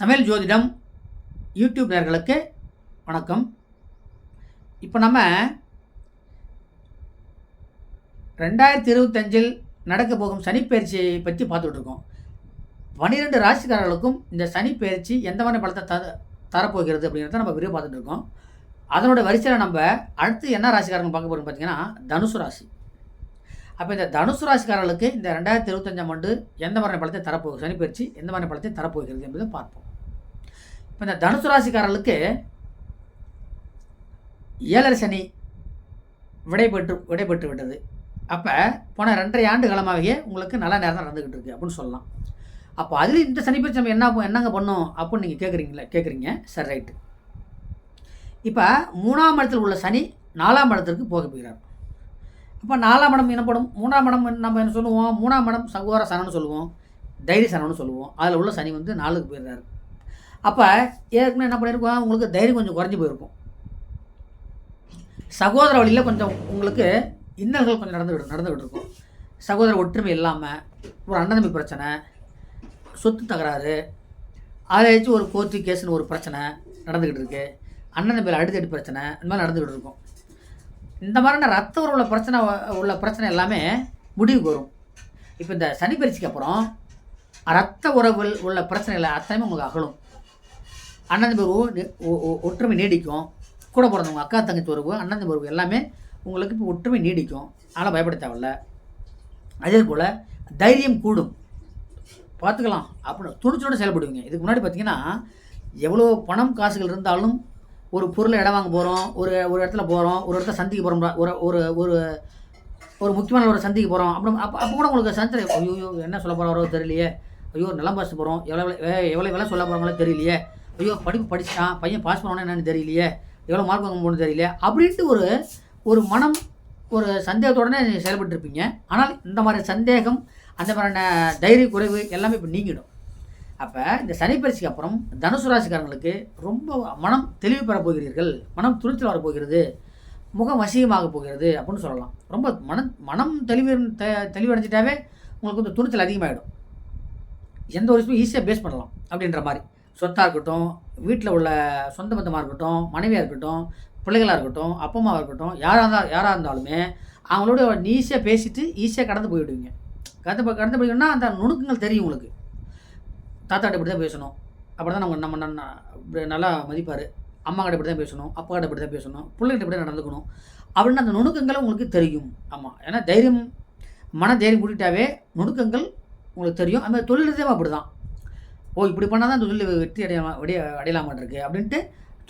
தமிழ் ஜோதிடம் யூடியூப் நேர்களுக்கு வணக்கம். இப்போ நம்ம ரெண்டாயிரத்தி இருபத்தஞ்சில் நடக்க போகும் சனிப்பயிற்சியை பற்றி பார்த்துட்ருக்கோம் பன்னிரெண்டு ராசிக்காரர்களுக்கும் இந்த சனிப்பயிற்சி எந்த மாதிரி பலத்தை த தரப்போகிறது அப்படிங்கிறத நம்ம விரிவாக பார்த்துட்டு இருக்கோம் அதனோட வரிசையில் நம்ம அடுத்து என்ன ராசிக்காரங்க பார்க்க போகிறோம் பார்த்தீங்கன்னா தனுசு ராசி. அப்போ இந்த தனுசு ராசிக்காரர்களுக்கு இந்த ரெண்டாயிரத்தி இருபத்தஞ்சாம் ஆண்டு எந்த மாதிரி பலத்தை தரப்போகுது சனிப்பெயர்ச்சி எந்த மாதிரி பலத்தை தரப்போகிறது என்பதை பார்ப்போம். இப்போ இந்த தனுசு ராசிக்காரர்களுக்கு ஏழரை சனி விடைபெற்று விடைபெற்று விட்டது. அப்போ போன ரெண்டரை ஆண்டு காலமாகவே உங்களுக்கு நல்ல நேரம் தான் நடந்துக்கிட்டு இருக்கு அப்படின்னு சொல்லலாம். அப்போ அதில் இந்த சனி பயிற்சி நம்ம என்ன என்னங்க பண்ணோம் அப்படின்னு நீங்கள் கேட்குறீங்களா கேட்குறீங்க சரி ரைட்டு. இப்போ மூணாம் இடத்தில் உள்ள சனி நாலாம் இடத்திற்கு போக போகிறார். அப்போ நாலாம் இடம் எனப்படும் மூணாம் இடம் நம்ம என்ன சொல்லுவோம்? மூணாம் இடம் சகோதர சனம்னு சொல்லுவோம். தைரிய சனம்னு சொல்லுவோம். அதில் உள்ள சனி வந்து நாலுக்கு போயிடுறாரு. அப்போ ஏற்கனவே என்ன பண்ணியிருக்கோம் உங்களுக்கு தைரியம் கொஞ்சம் குறைஞ்சி போயிருக்கும். சகோதர வழியில் கொஞ்சம் உங்களுக்கு இன்னல்கள் கொஞ்சம் நடந்துக்கிட்டு நடந்துக்கிட்டு இருக்கும் சகோதர ஒற்றுமை இல்லாமல் ஒரு அண்ணன் தம்பி பிரச்சனை சொத்து தகராறு அதை வச்சு ஒரு கோர்ட்டு கேஸ்னு ஒரு பிரச்சனை நடந்துக்கிட்டு இருக்கு. அண்ணன் தம்பியில் அடுத்தடி பிரச்சனை இந்த மாதிரி நடந்துக்கிட்டு இருக்கும். இந்த மாதிரியான ரத்த உறவுல பிரச்சனை உள்ள பிரச்சனை எல்லாமே முடிவுக்கு வரும். இப்போ இந்த சனி பயிற்சிக்கு அப்புறம் ரத்த உறவுகள் உள்ள பிரச்சனைகளை அத்தனையுமே உங்களுக்கு அகலும். அண்ணன் தம்பி உறவு ஒற்றுமை நீடிக்கும். கூட பிறந்தவங்க அக்கா தங்கச்சி உறவு அண்ணன் தம்பி உறவு எல்லாமே உங்களுக்கு இப்போ ஒற்றுமை நீடிக்கும். அதனால் பயப்பட தேவையில்ல. அதே போல் தைரியம் கூடும். பார்த்துக்கலாம். அப்படி துணிச்சோடு செயல்படுவீங்க. இதுக்கு முன்னாடி பார்த்தீங்கன்னா எவ்வளோ பணம் காசுகள் இருந்தாலும் ஒரு பொருளை இடம் வாங்க போகிறோம் ஒரு ஒரு இடத்துல போகிறோம் ஒரு இடத்துல சந்திக்க போகிறோம் ஒரு ஒரு ஒரு ஒரு முக்கியமான ஒரு சந்திக்க போகிறோம் அப்புறம் அப்போ அப்போ கூட உங்களுக்கு சந்தை ஐயோ என்ன சொல்ல போகிறாரோ தெரியலையே. ஐயோ நிலம் பேச போகிறோம் எவ்வளோ விலை- எவ்வளோ விலை சொல்ல போகிறாங்களோ தெரியலையே. ஐயோ படிப்பு படிச்சிட்டான் பையன் பாஸ் பண்ணணும் என்னன்னு தெரியலையே. எவ்வளோ மார்க் வாங்க போகணும்னு தெரியல அப்படின்ட்டு ஒரு ஒரு மனம் ஒரு சந்தேகத்தோடனே செயல்பட்டுருப்பீங்க. ஆனால் இந்த மாதிரி சந்தேகம் அந்த மாதிரியான தைரிய குறைவு எல்லாமே இப்போ நீங்கிடும். அப்போ இந்த சனிப்பயிற்சிக்கு அப்புறம் தனுசு ராசிக்காரங்களுக்கு ரொம்ப மனம் தெளிவு பெறப் போகிறீர்கள். மனம் துணிச்சல் வரப்போகிறது முகம் வசியமாக போகிறது அப்படின்னு சொல்லலாம். ரொம்ப மனம் மனம் தெளிவு தெ தெளிவடைஞ்சிட்டாவே உங்களுக்கு வந்து துணிச்சல் அதிகமாகிடும் எந்த ஒரு விஷயமும் ஈஸியாக பேஸ் பண்ணலாம் அப்படின்ற மாதிரி. சொத்தாக இருக்கட்டும் வீட்டில் உள்ள சொந்த பந்தமாக இருக்கட்டும் மனைவியாக இருக்கட்டும் பிள்ளைகளாக இருக்கட்டும் அப்பா அம்மாவாக இருக்கட்டும் யாராக இருந்தால் யாராக இருந்தாலுமே அவங்களோட ஈஸியாக பேசிட்டு ஈஸியாக கடந்து போயிடுவீங்க. கடந்து போய் கடந்து போயிடுன்னா அந்த நுணுக்கங்கள் தெரியும் உங்களுக்கு. தாத்தாட்ட இப்படி தான் பேசணும். அப்படி தான் நம்ம நம்ம இப்படி நல்லா மதிப்பார். அம்மா கிட்ட இப்படி தான் பேசணும் அப்பா கிட்ட இப்படி தான் பேசணும் பிள்ளைகிட்ட இப்படி தான் நடந்துக்கணும் அப்படின்னு அந்த நுணுக்கங்களை உங்களுக்கு தெரியும். ஆமாம் ஏன்னா தைரியம் மன தைரியம் கூட்டிட்டாவே நுணுக்கங்கள் உங்களுக்கு தெரியும். அந்த மாதிரி தொழில் அப்படி தான் ஓ இப்படி பண்ணால் தான் தொழில் வெற்றி அடையலாம் விடைய அடையலாமான் அப்படின்ட்டு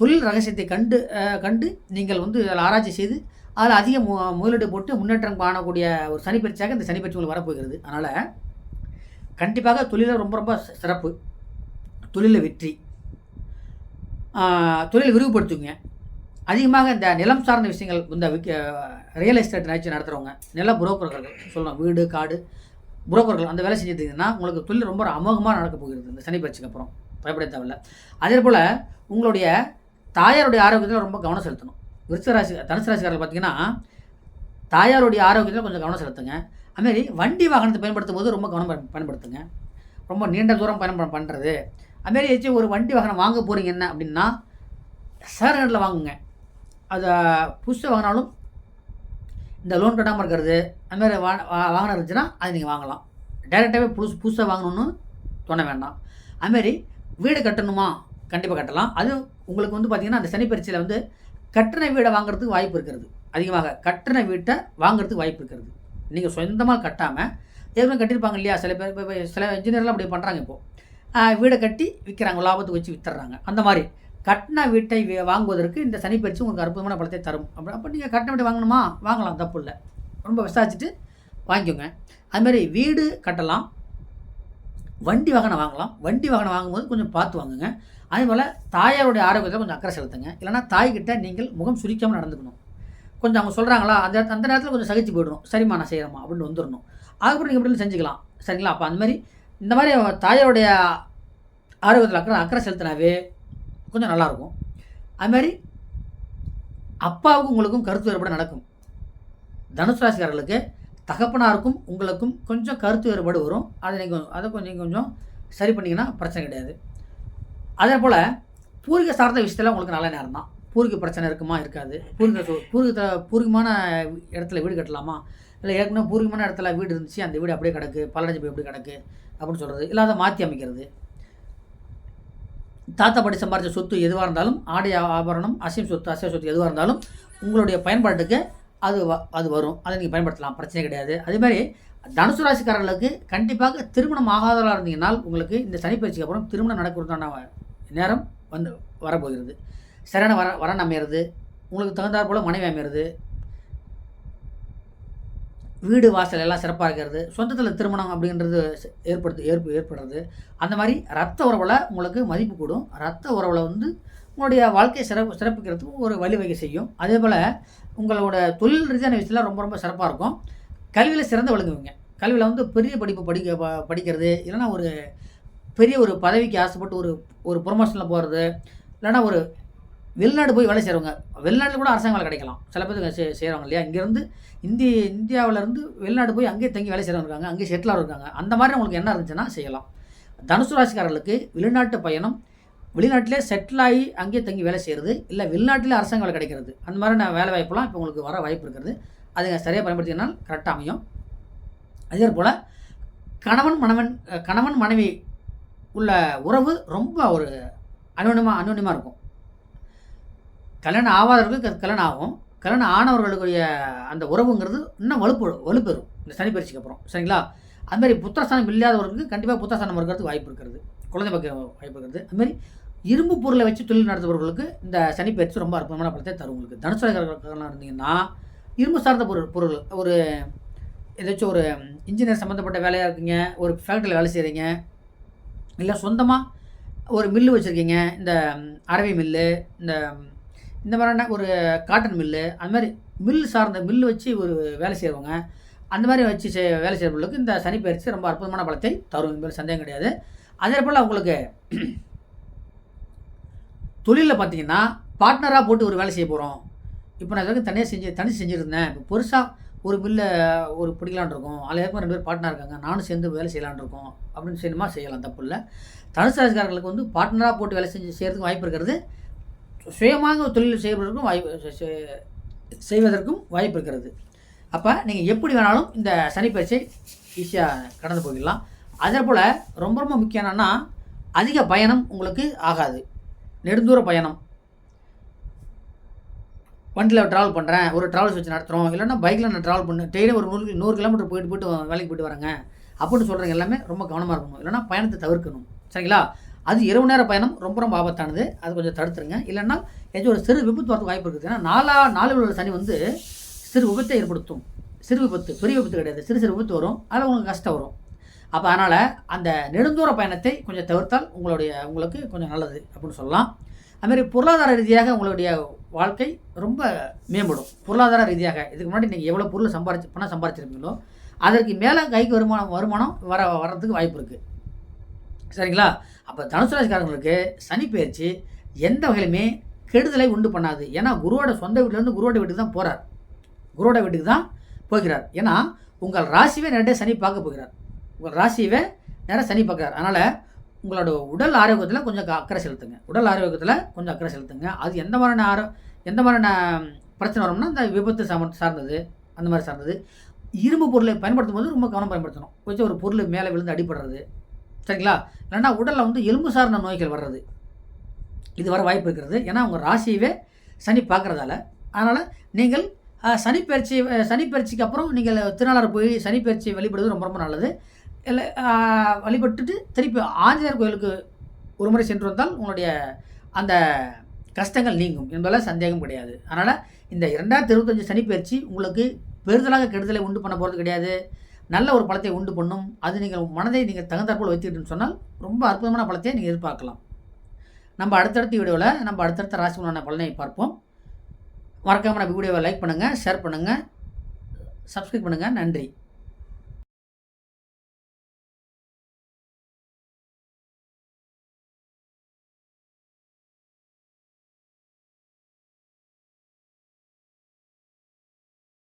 தொழில் ரகசியத்தை கண்டு கண்டு நீங்கள் வந்து அதில் ஆராய்ச்சி செய்து அதில் அதிக மு முதலீடு போட்டு முன்னேற்றம் காணக்கூடிய ஒரு சனிப்பயிற்சியாக இந்த சனிப்பயிற்சி உங்களுக்கு வரப்போகிறது. அதனால் கண்டிப்பாக தொழிலில் ரொம்ப ரொம்ப சிறப்பு. தொழிலில் வெற்றி. தொழில் தொழிலை விரிவுபடுத்துங்க அதிகமாக இந்த நிலம் சார்ந்த விஷயங்கள் இந்த ரியல் எஸ்டேட் நிகழ்ச்சி நடத்துகிறவங்க நில புரோக்கர்கள் சொல்லலாம் வீடு காடு புரோக்கர்கள் அந்த வேலை செஞ்சுட்டீங்கன்னா உங்களுக்கு தொழில் ரொம்ப அமோகமாக நடக்க போகிறது. இந்த சனி பயிற்சிக்கு அப்புறம். பயப்பட தேவையில்ல. அதே போல் உங்களுடைய தாயாருடைய ஆரோக்கியத்தில் ரொம்ப கவனம் செலுத்தணும். விருச்ச ராசி தனுசு ராசிக்காரர்கள் பார்த்தீங்கன்னா தாயாருடைய ஆரோக்கியத்தில் கொஞ்சம் கவனம் செலுத்துங்க. அதுமாரி வண்டி வாகனத்தை பயன்படுத்தும் போது ரொம்ப கவனம் பயன்படுத்துங்க. ரொம்ப நீண்ட தூரம் பயணம் பண்ணுறது அதுமாரி ஏதாச்சும் ஒரு வண்டி வாகனம் வாங்க போகிறீங்க என்ன அப்படின்னா சேரண்டில் வாங்குங்க. அதை புதுசாக வாங்கினாலும் இந்த லோன் கட்டாமல் இருக்கிறது அதுமாதிரி வா வா- வாகனம் இருந்துச்சுன்னா அது நீங்கள் வாங்கலாம். டைரெக்டாகவே புதுசு புதுசாக வாங்கணும்னு தோண வேண்டாம். அதுமாரி வீடு கட்டணுமா? கண்டிப்பாக கட்டலாம். அது உங்களுக்கு வந்து பார்த்திங்கன்னா அந்த சனிப்பரிசையில் வந்து கட்டின வீடை வாங்குறதுக்கு வாய்ப்பு இருக்கிறது. அதிகமாக கட்டின வீட்டை வாங்குறதுக்கு வாய்ப்பு இருக்கிறது. நீங்கள் சொந்தமாக கட்டாமல் ஏற்கனவே கட்டியிருப்பாங்க இல்லையா? சில பேர் சில இன்ஜினியர்லாம் அப்படி பண்ணுறாங்க இப்போது வீடை கட்டி விற்கிறாங்க லாபத்துக்கு வச்சு வித்துறாங்க அந்த மாதிரி கட்டின வீட்டை வாங்குவதற்கு இந்த சனிப்பயிற்சி உங்களுக்கு அற்புதமான பலத்தை தரும். அப்படி அப்போ நீங்கள் கட்டின வீட்டை வாங்கணுமா? வாங்கலாம் தப்பு இல்லை. ரொம்ப விசாரிச்சுட்டு வாங்கிக்கோங்க. அதுமாரி வீடு கட்டலாம். வண்டி வாகனம் வாங்கலாம். வண்டி வாகனம் வாங்கும்போது கொஞ்சம் பார்த்து வாங்குங்க. அதே போல் தாயாருடைய ஆரோக்கியத்தில் கொஞ்சம் அக்கறை செலுத்துங்க. இல்லைனா தாய்கிட்ட நீங்கள் முகம் சுரிக்காமல் நடந்துக்கணும். கொஞ்சம் அவங்க சொல்கிறாங்களா அந்த அந்த நேரத்தில் கொஞ்சம் சகிச்சு போயிடணும். சரிம்மா நான் செய்கிறேம்மா அப்படின்னு வந்துடணும். அதுக்கப்புறம் நீங்கள் எப்படி செஞ்சுக்கலாம். சரிங்களா? அப்போ அந்த மாதிரி இந்த மாதிரி தாயாருடைய ஆரோக்கியத்தில் அக்கறை அக்கறை செலுத்தினாவே கொஞ்சம் நல்லாயிருக்கும் அது மாதிரி அப்பாவுக்கும் உங்களுக்கும் கருத்து வேறுபாடு நடக்கும். தனுசு ராசிக்காரர்களுக்கு தகப்பனாருக்கும் உங்களுக்கும் கொஞ்சம் கருத்து வேறுபாடு வரும். அதை நீங்கள் அதை கொஞ்சம் நீங்கள் கொஞ்சம் சரி பண்ணிங்கன்னா பிரச்சனை கிடையாது. அதே போல் பூர்வீக சார்ந்த விஷயத்தில் உங்களுக்கு நல்ல நேரம் தான் பூர்வீக பிரச்சனை இருக்குமா? இருக்காது. பூர்வீக பூர்வீகத்தில் பூர்வீகமான இடத்துல வீடு கட்டலாமா? இல்லை ஏற்கனவே பூர்வீகமான இடத்துல வீடு இருந்துச்சு. அந்த வீடு அப்படியே கிடக்கு. பல்லடைஞ்சு போய் எப்படி கிடக்கு? அப்படின்னு சொல்கிறது இல்லை அதை மாற்றி அமைக்கிறது. தாத்தா பாட்டி சம்பாதிச்ச சொத்து எதுவாக இருந்தாலும் ஆடை ஆபரணம் அசையும் சொத்து அசைய சொத்து எதுவாக இருந்தாலும் உங்களுடைய பயன்பாட்டுக்கு அது வ- அது வரும். அதை நீங்கள் பயன்படுத்தலாம். பிரச்சனை கிடையாது. அதே மாதிரி தனுசு ராசிக்காரர்களுக்கு கண்டிப்பாக திருமணம் ஆகாதவர்களாக இருந்தீங்கன்னால் உங்களுக்கு இந்த சனிப்பயிற்சிக்கு அப்புறம் திருமணம் நடக்கிறதான நேரம் வந்து வரப்போகிறது. சரியான வர வரன் அமையிறது உங்களுக்கு தகுந்தாற் போல் மனைவி அமையிறது வீடு வாசல் எல்லாம் சிறப்பாக இருக்கிறது. சொந்தத்தில் திருமணம் அப்படின்றது ஏற்படுத்து ஏற்பு ஏற்படுறது. அந்த மாதிரி ரத்த உறவில் உங்களுக்கு மதிப்பு கூடும். ரத்த உறவில் வந்து உங்களுடைய வாழ்க்கையை சிறப்பு சிறப்பிக்கிறதுக்கும் ஒரு வழிவகை செய்யும். அதே போல் உங்களோட தொழில் ரீதியான விஷயத்தில் ரொம்ப ரொம்ப சிறப்பாக இருக்கும். கல்வியில் சிறந்து விளங்குவீங்க. கல்வியில் வந்து பெரிய படிப்பு படிக்க படிக்கிறது இல்லைன்னா ஒரு பெரிய ஒரு பதவிக்கு ஆசைப்பட்டு ஒரு ஒரு ப்ரொமோஷனில் போகிறது இல்லைன்னா ஒரு வெளிநாடு போய் வேலை செய்கிறவங்க வெளிநாட்டில் கூட அரசாங்க வேலை கிடைக்கலாம். சில பேர் செய் செய்கிறவங்க இல்லையா? இங்கேருந்து இந்திய இந்தியாவிலேருந்து வெளிநாடு போய் அங்கேயே தங்கி வேலை செய்கிறவங்க இருக்காங்க அங்கேயே செட்டிலாக இருக்காங்க. அந்த மாதிரி உங்களுக்கு என்ன இருந்துச்சுன்னா செய்யலாம். தனுசு ராசிக்காரர்களுக்கு வெளிநாட்டு பயணம் வெளிநாட்டிலே செட்டில் ஆகி அங்கேயே தங்கி வேலை செய்கிறது இல்லை வெளிநாட்டிலே அரசாங்க வேலை கிடைக்கிறது. அந்த மாதிரி நான் வேலை வாய்ப்புலாம் இப்போ உங்களுக்கு வர வாய்ப்பு இருக்கிறது அதை சரியாக பயன்படுத்தினால் கரெக்டாக அமையும். அதே போல் கணவன் மணவன் கணவன் மனைவி உள்ள உறவு ரொம்ப ஒரு அனுனியமாக அனுனியமாக இருக்கும். கல்யாணம் ஆகாதவர்களுக்கு அது கல்யாணம் ஆகும். கல்யாணம் ஆனவர்களுடைய அந்த உறவுங்கிறது இன்னும் வலுப்பு வலுப்பெறும். இந்த சனி பயிற்சிக்கு அப்புறம். சரிங்களா? அது மாதிரி புத்திரஸ்தானம் இல்லாதவர்களுக்கு கண்டிப்பாக புத்திரஸ்தானம் இருக்கிறதுக்கு வாய்ப்பு இருக்கிறது. குழந்தை பக்கம் வாய்ப்பு இருக்கிறது. அதுமாதிரி இரும்பு பொருளை வச்சு தொழில் நடத்துபவர்களுக்கு இந்த சனி பயிற்சி ரொம்ப அற்புதமான பலத்தை தரும் உங்களுக்கு. தனுசு இருந்தீங்கன்னா இரும்பு சார்ந்த பொருள் பொருள் ஒரு ஏதாச்சும் ஒரு இன்ஜினியர் சம்மந்தப்பட்ட வேலையாக இருக்கீங்க ஒரு ஃபேக்ட்ரியில் வேலை செய்கிறீங்க இல்லை சொந்தமாக ஒரு மில்லு வச்சுருக்கீங்க இந்த அரவை மில்லு இந்த இந்த மாதிரியான ஒரு காட்டன் மில்லு அந்த மாதிரி மில் சார்ந்த மில்லு வச்சு ஒரு வேலை செய்கிறவங்க அந்த மாதிரி வச்சு செய் வேலை செய்கிறவங்களுக்கு இந்த சனிப்பயிற்சி ரொம்ப அற்புதமான பலத்தை தரும். என்பது சந்தேகம் கிடையாது. அதே போல் அவங்களுக்கு தொழிலில் பார்த்தீங்கன்னா பார்ட்னராக போட்டு ஒரு வேலை செய்ய போகிறோம் இப்போ நான் இது வரைக்கும் தனியாக செஞ்சு தனி செஞ்சுருந்தேன். இப்போ பெருசாக ஒரு மில்லை ஒரு பிடிக்கலான் இருக்கோம். அதில் ஏற்கனவே ரெண்டு பேர் பார்ட்னர் இருக்காங்க. நானும் சேர்ந்து வேலை செய்யலான்னு இருக்கோம். அப்படின்னு செய்யணுமா? செய்யலாம். தப்பு இல்லை. தனுசு ராசிக்காரர்களுக்கு வந்து பார்ட்னராக போட்டு வேலை செஞ்சு செய்கிறதுக்கு வாய்ப்பு இருக்கிறது சுயமாக ஒரு தொழில் செய்வதற்கும் வாய்ப்பு செய்வதற்கும் வாய்ப்பு இருக்கிறது. அப்போ நீங்கள் எப்படி வேணாலும் இந்த சனிப்பயிற்சியை ஈஸியாக கடந்து போயிடலாம். அதே போல் ரொம்ப ரொம்ப முக்கியம் என்னென்னா அதிக பயணம் உங்களுக்கு ஆகாது. நெடுந்தூர பயணம். வண்டியில் ட்ராவல் பண்ணுறேன் ஒரு ட்ராவல்ஸ் வச்சு நடத்துகிறோம் இல்லைன்னா பைக்கில் நான் ட்ராவல் பண்ணு டெய்லி ஒரு நூறு நூறு கிலோமீட்டர் போயிட்டு போயிட்டு வேலைக்கு போயிட்டு வரேங்க. அப்படின்னு சொல்கிறவங்க எல்லாமே ரொம்ப கவனமாக இருக்கணும். இல்லைன்னா பயணத்தை தவிர்க்கணும். சரிங்களா? அது இரவு நேர பயணம் ரொம்ப ரொம்ப ஆபத்தானது. அது கொஞ்சம் தடுத்துருங்க. இல்லைன்னா ஏதாச்சும் ஒரு சிறு விபத்து வரதுக்கு வாய்ப்பு இருக்குது. ஏன்னா நாலா நாலு உள்ள சனி வந்து சிறு விபத்தை ஏற்படுத்தும். சிறு விபத்து பெரிய விபத்து கிடையாது. சிறு சிறு விபத்து வரும். அதில் உங்களுக்கு கஷ்டம் வரும். அப்போ அதனால் அந்த நெடுந்தூர பயணத்தை கொஞ்சம் தவிர்த்தால் உங்களுடைய உங்களுக்கு கொஞ்சம் நல்லது அப்படின்னு சொல்லலாம். அதுமாரி பொருளாதார ரீதியாக உங்களுடைய வாழ்க்கை ரொம்ப மேம்படும். பொருளாதார ரீதியாக இதுக்கு முன்னாடி நீங்கள் எவ்வளோ பொருள் சம்பாரிச்சு பணம் சம்பாரிச்சிருப்பீங்களோ அதற்கு மேலே கைக்கு வருமானம் வருமானம் வர வர்றதுக்கு வாய்ப்பு இருக்குது சரிங்களா? அப்போ தனுசு ராசிக்காரங்களுக்கு சனி பயிற்சி எந்த வகையிலுமே கெடுதலை உண்டு பண்ணாது. ஏன்னா குருவோட சொந்த வீட்டிலேருந்து குருவோட வீட்டுக்கு தான் போகிறார் குருவோட வீட்டுக்கு தான் போகிறார். ஏன்னா உங்கள் ராசிவே நேரடியாக சனி பார்க்க போகிறார். உங்கள் ராசியவே நேராக சனி பார்க்குறார். அதனால் உங்களோட உடல் ஆரோக்கியத்தில் கொஞ்சம் அக்கறை செலுத்துங்க. உடல் ஆரோக்கியத்தில் கொஞ்சம் அக்கறை செலுத்துங்க. அது எந்த மாதிரியான ஆரோ எந்த மாதிரியான பிரச்சனை வரும்னா இந்த விபத்து சாம சார்ந்தது அந்த மாதிரி சார்ந்தது. இரும்பு பொருளை பயன்படுத்தும் போது ரொம்ப கவனம் பயன்படுத்தணும். கொஞ்சம் ஒரு பொருள் மேலே விழுந்து அடிபடுறது சரிங்களா? இல்லைன்னா உடலில் வந்து எலும்பு சார்ந்த நோய்கள் வர்றது. இது வர வாய்ப்பு இருக்கிறது. ஏன்னா உங்கள் ராசியவே சனி பார்க்குறதால அதனால் நீங்கள் சனிப்பயிற்சி சனிப்பெயர்ச்சி அப்புறம் நீங்கள் திருநாளர் போய் சனிப்பயிற்சியை வழிபடுவது ரொம்ப ரொம்ப நல்லது. இல்லை வழிபட்டுட்டு திருப்பி ஆஞ்சநேயர் கோயிலுக்கு ஒரு முறை சென்று வந்தால் உங்களுடைய அந்த கஷ்டங்கள் நீங்கும். என்பதில் சந்தேகம் கிடையாது. அதனால் இந்த இரண்டாயிரத்தி இருபத்தஞ்சி சனிப்பயிற்சி உங்களுக்கு பெரிதலாக கெடுதலை உண்டு பண்ண போகிறது கிடையாது. நல்ல ஒரு பழத்தை உண்டு பண்ணும். அது நீங்கள் மனதை நீங்கள் தகுந்தாற்போல் வைத்துக்கிட்டுன்னு சொன்னால் ரொம்ப அற்புதமான பழத்தை நீங்கள் எதிர்பார்க்கலாம். நம்ம அடுத்தடுத்த வீடியோவில் நம்ம அடுத்தடுத்த ராசிக்குள்ளான பலனை பார்ப்போம். மறக்காமல் நம்ம வீடியோவை லைக் பண்ணுங்கள் ஷேர் பண்ணுங்கள் சப்ஸ்கிரைப் பண்ணுங்கள் நன்றி.